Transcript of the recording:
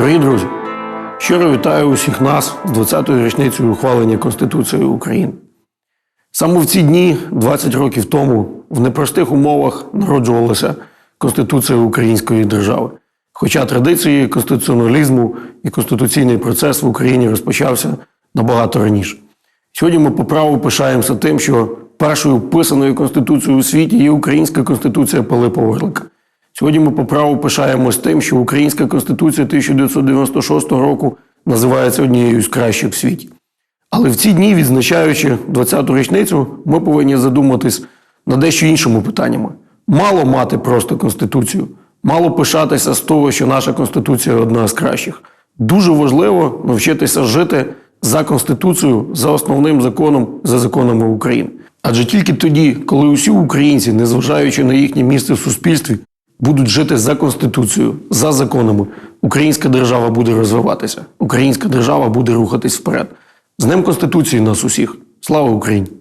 Дорогі друзі, щиро вітаю усіх нас з 20-ю річницею ухвалення Конституції України. Саме в ці дні, 20 років тому, в непростих умовах народжувалася Конституція Української держави. Хоча традиції конституціоналізму і конституційний процес в Україні розпочався набагато раніше. Сьогодні ми по праву пишаємося тим, що першою писаною конституцією у світі є Українська Конституція Пилипа Орлика. Сьогодні ми по праву пишаємось тим, що Українська Конституція 1996 року називається однією з кращих в світі. Але в ці дні, відзначаючи 20-ту річницю, ми повинні задуматись над дещо іншими питаннями. Мало мати просто конституцію, мало пишатися з того, що наша конституція одна з кращих. Дуже важливо навчитися жити за конституцією, за основним законом, за законами України. Адже тільки тоді, коли усі українці, незважаючи на їхнє місце в суспільстві, будуть жити за конституцією, за законами, українська держава буде розвиватися, українська держава буде рухатись вперед. З Днем Конституції нас усіх. Слава Україні!